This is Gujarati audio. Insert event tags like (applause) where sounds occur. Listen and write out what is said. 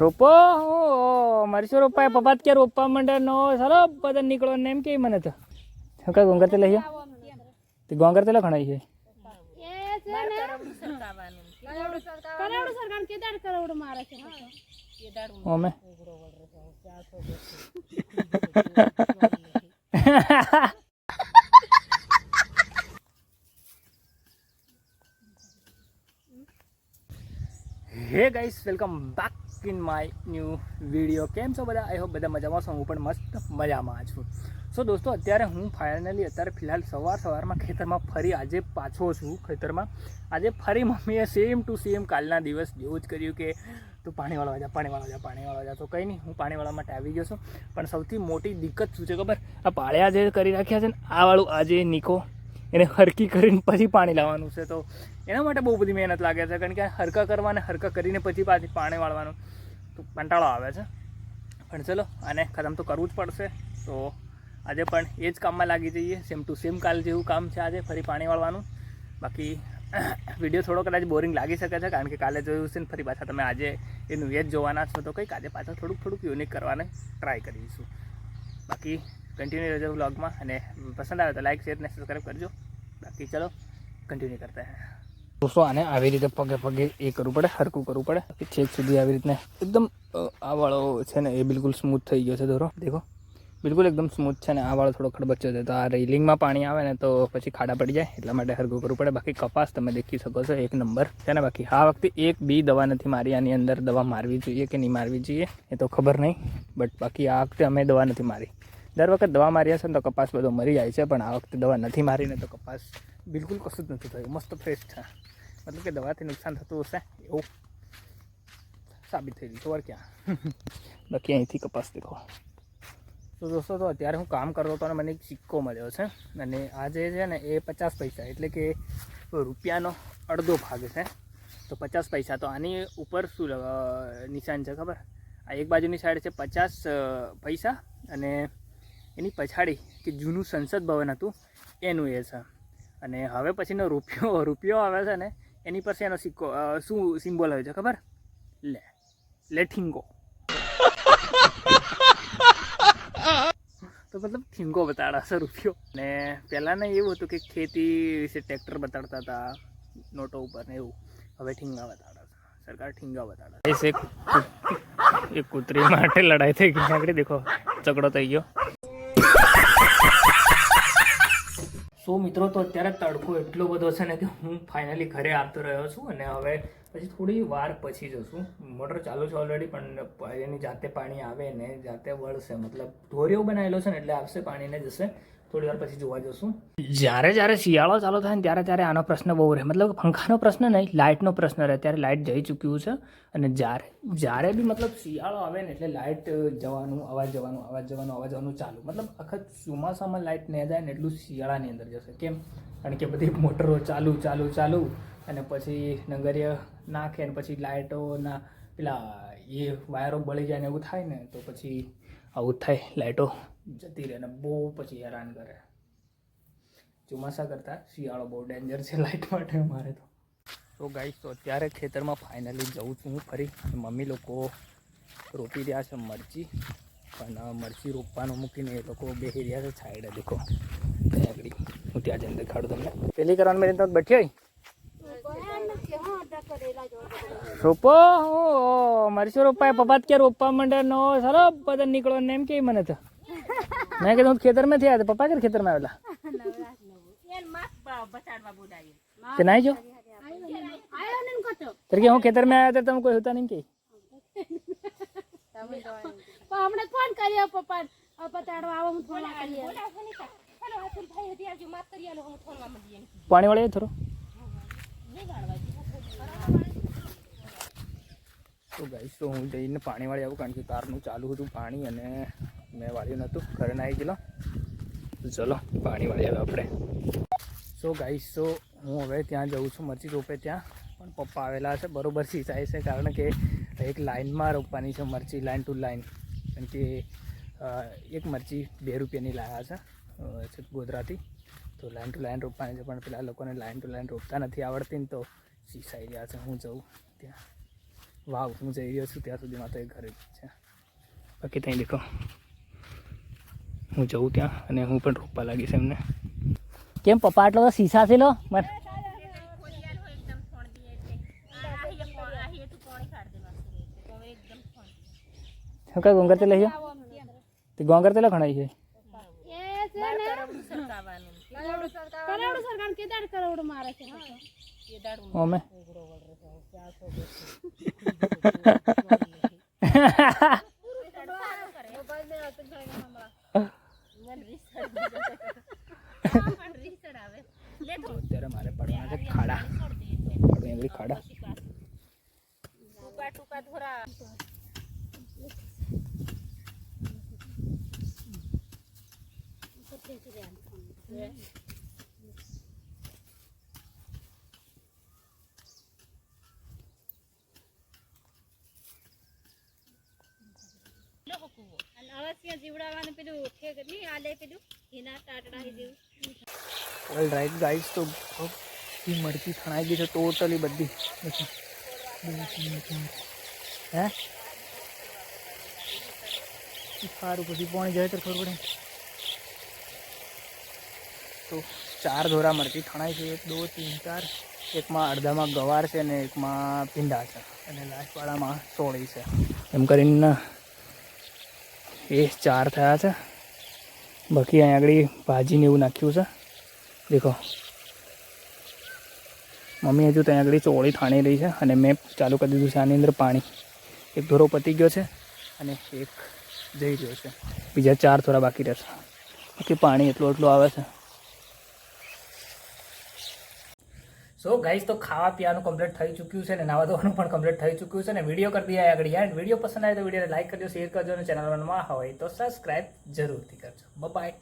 રોપો મારી મરચું રોપાય પપ્પા કે રોપવા માંડે નો સારો બધા નીકળો ને એમ કે મને તો. શું કઈ ગોંગર તે લઈ તે ગોંગર તે લખણાઈ છે. અમે hey guys welcome back in my new video કેમ છો બધા? આઈ હોપ બધા મજામાં છો. હું પણ મસ્ત મજામાં છું. સો દોસ્તો, અત્યારે હું ફાઇનલી અત્યારે ફિલહાલ સવાર સવારમાં ખેતરમાં ફરી આજે પાછો છું ખેતરમાં. આજે ફરી મમ્મીએ સેમ ટુ સેમ કાલના દિવસ જેવું જ કર્યું કે, તું પાણીવાળા વાજા જા વાજા પાણીવાળા જા પાણી જા તો કંઈ નહીં, હું પાણીવાળા માટે આવી ગયો છું. પણ સૌથી મોટી દિક્કત શું છે ખબર? આ પાળ્યા જે કરી રાખ્યા છે ને, આ વાળું આજે નીકો એને હરકી કરીને પછી પાણી લાવવાનું છે. તો એના માટે બહુ બધી મહેનત લાગે છે. કારણ કે હરકા કરવાને હરકા કરીને પછી પાછી પાણી વાળવાનું તો કંટાળો આવે છે. પણ ચલો, આને ખતમ તો કરવું જ પડશે. તો આજે પણ એ જ કામમાં લાગી જઈએ. સેમ ટુ સેમ કાલ જેવું કામ છે આજે, ફરી પાણી વાળવાનું. બાકી (coughs) વીડિયો થોડો કદાચ બોરિંગ લાગી શકે છે, કારણ કે કાલે જોયું છે ને ફરી પાછા તમે આજે એનું એ જ જોવાના છો. તો કંઈક આજે પાછા થોડુંક થોડુંક યુનિક કરવાને ટ્રાય કરીશું. બાકી કન્ટિન્યુ રહેજો વ્લોગમાં અને પસંદ આવે તો લાઈક શેર ને સબસ્ક્રાઈબ કરજો. બાકી ચલો કન્ટિન્યુ કરતા હે દોસ્તો, આને આવી રીતે પગે પગે એ કરવું પડે હરકું કરવું પડે. છેક સુધી આવી રીતને એકદમ આ વાળો છે ને એ બિલકુલ સ્મૂથ થઈ ગયો છે દોરો દેખો, બિલકુલ એકદમ સ્મૂથ છે ને આ વાળો થોડો ખડબચ્યો છે. તો આ રેલિંગમાં પાણી આવે ને તો પછી ખાડા પડી જાય, એટલા માટે હરકું કરવું પડે. બાકી કપાસ તમે દેખી શકો છો, એક નંબર છે ને બાકી. આ વખતે એક બી દવા નથી મારી, આની અંદર દવા મારવી જોઈએ કે નહીં મારવી જોઈએ, એ તો ખબર નહીં. બટ બાકી આ વખતે અમે દવા નથી મારી. દર વખત દવા મારી હશે ને તો કપાસ બધો મરી જાય છે, પણ આ વખતે દવા નથી મારીને તો કપાસ બિલકુલ કશું જ નથી થયું. મસ્ત ફ્રેશ છે. મતલબ કે દવાથી નુકસાન થતું હશે એવું સાબિત થઈ ગયું. ખબર ક્યાં? (laughs) બાકી અહીંથી કપાસ દેખો. તો દોસ્તો, તો અત્યારે હું કામ કરતો હતો અને મને એક સિક્કો મળ્યો છે અને આ જે છે ને એ પચાસ પૈસા, એટલે કે રૂપિયાનો અડધો ભાગ છે. તો પચાસ પૈસા, તો આની ઉપર શું નિશાન છે ખબર? આ એક બાજુની સાઈડ છે પચાસ પૈસા અને એની પછાડી કે જૂનું સંસદ ભવન હતું, એનું એ છે. અને હવે પછીનો રૂપિયો રૂપિયો આવે છે ને, એની પર એનો સિક્કો શું સિમ્બોલ હોય છે ખબર? લે લેઠિંગો તો મતલબ ઠીંગો બતાડા છે રૂપિયો. ને પહેલાં ને એવું હતું કે ખેતી વિશે ટ્રેક્ટર બતાડતા હતા, નોટો ઉપર ને એવું. હવે ઠીંગા બતાડા સરકાર ઠીંગા બતાડા એક કૂતરી માટે લડાઈ થઈ ગઈ. આગળ દેખો ચકડો થઈ ગયો. સો મિત્રો તો અત્યારે તડકો એટલો બધો છે ને કે હું ફાઇનલી ઘરે આવતો રહ્યો છું અને હવે પછી થોડી વાર પછી જશું. મોટર ચાલુ છે ઓલરેડી પણ એની જાતે પાણી આવે ને જાતે વળશે. મતલબ ઢોરિયો બનાવેલો છે ને એટલે આવશે, પાણીને જશે. થોડી વાર પછી જોવા જશું. જ્યારે જ્યારે શિયાળો ચાલુ થાય ને ત્યારે ત્યારે આનો પ્રશ્ન બહુ રહે. મતલબ પંખાનો પ્રશ્ન નહીં, લાઇટનો પ્રશ્ન રહે. ત્યારે લાઇટ જઈ ચૂક્યું છે. અને જ્યારે જ્યારે બી મતલબ શિયાળો આવે ને એટલે લાઇટ જવાનું, અવાજ જવાનું અવાજ જવાનું અવાજ જવાનું ચાલુ. મતલબ આખા ચોમાસામાં લાઇટ ન જાય ને એટલું શિયાળાની અંદર જશે. કેમ? કારણ કે બધી મોટરો ચાલુ ચાલુ ચાલુ અને પછી નગરીય નાખે ને પછી લાઇટોના પેલા એ વાયરો બળી જાય ને એવું થાય ને, તો પછી આવું થાય લાઇટો. જતી રહે ને બહુ પછી હેરાન કરે. ચોમાસા કરતાં શિયાળો બહુ ડેન્જર છે લાઇટ માટે અમારે તો. તો ગાઈશ તો અત્યારે ખેતરમાં ફાઇનલી જઉં છું હું ફરી. મમ્મી લોકો રોપી રહ્યા છે મરચી. પણ મરચી રોપવાનું મૂકીને એ લોકો બેસી રહ્યા છે છાયડે દેખો. આગળ. હું ત્યાં જઈને દેખાડું તમને. પેલી કરવાનું મેં તો બેઠી રોપો? મરચું રોપાય પપ્પા ક્યાં રોપવા માંડે? નો સારો બધા નીકળો ને એમ કે મને તો. મેં કીધું હું ખેતરમાં થયા તો પપ્પા કે ખેતરમાં આવેલા. કે જો ને કતો તર કે હું ખેતરમાં આવ્યા તો તમે કોઈ હોતા નહીં કે? પણ હમણાં ફોન કર્યો પપ્પા પતાડવા આવો હું ફોન પાણી વાળી થોડો. તો ગાઈશ તો હું જઈને પાણી વાળી આવું કારણ કે કારનું ચાલુ હતું પાણી અને મેં વાળ્યું નહોતું, ઘરે આવી ગયેલો. ચલો, પાણી વાળી આવે આપણે. સો ગાઈસ સો હું હવે ત્યાં જઉં છું મરચી રોપે ત્યાં. પણ પપ્પા આવેલા છે, બરોબર સિંચાઈ છે, કારણ કે એક લાઇનમાં રોપવાની છે, મરચી લાઇન ટુ લાઇન કારણ કે એક મરચી બે રૂપિયાની લાયા છે ગોધરાથી. તો લાઇન ટુ લાઇન રોપવાની છે, પણ પેલા લોકોને લાઇન ટુ લાઇન રોપતા નથી આવડતી ને તો સિંચાઈ રહ્યા છે, હું જઉં ત્યાં. વાવ, હું જઈ રહ્યો છું, ત્યાં સુધીમાં તો એ ઘરે છે. બાકી ત્યાં દેખો. હું જઉં ત્યાં અને હું પણ રોપવા લાગીશ એમને. કેમ પપ્પા આટલો તો શીશા છે લો, મને. શું કઈ ગોંગર તે લઈ તે ગોંગર તે ખણાઈ છે એ છે ને કરોડ સરકાર કેદાર કરોડ મારે છે. અમે? અત્યારે મારે પડવાના છે ખાડા. પડવા એવડી ખાડા. મરચી થણાઈ ગઈ છે ટોટલી બધી. હે? સારું પછી પોણી જાય તો ખબર પડે. તો ચાર ધોરા મરચી થણાઈ છે, એક, દો, તીન, ચાર. એકમાં અડધામાં ગવાર છે ને એકમાં ભીંડા છે. અને લાસ્ટવાળામાં સોળી છે. એમ કરીને એ ચાર થયા છે. બાકી અહીંયા આગળ ભાજીને એવું નાખ્યું છે. દેખો. મમ્મી હજુ ત્યાં આગળ ચોળી થાણી રહી છે અને મેં ચાલુ કરી દીધું છે આની અંદર પાણી. એક ધોરો પતી ગયો છે અને એક જઈ રહ્યો છે. બીજા ચાર થોડા બાકી રહેશે. બાકી પાણી એટલું એટલું આવે છે. સો ગાઈસ તો ખાવા પીવાનું કમ્પ્લીટ થઈ ચૂક્યું છે ને નાવા ધોવાનું પણ કમ્પ્લીટ થઈ ચૂક્યું છે ને વીડિયો કરી દઈએ આગળ. યાર વીડિયો પસંદ આવે તો વિડીયોને લાઈક કરજો શેર કરજો અને ચેનલમાં હોય તો સબસ્ક્રાઈબ જરૂરથી કરજો. બાય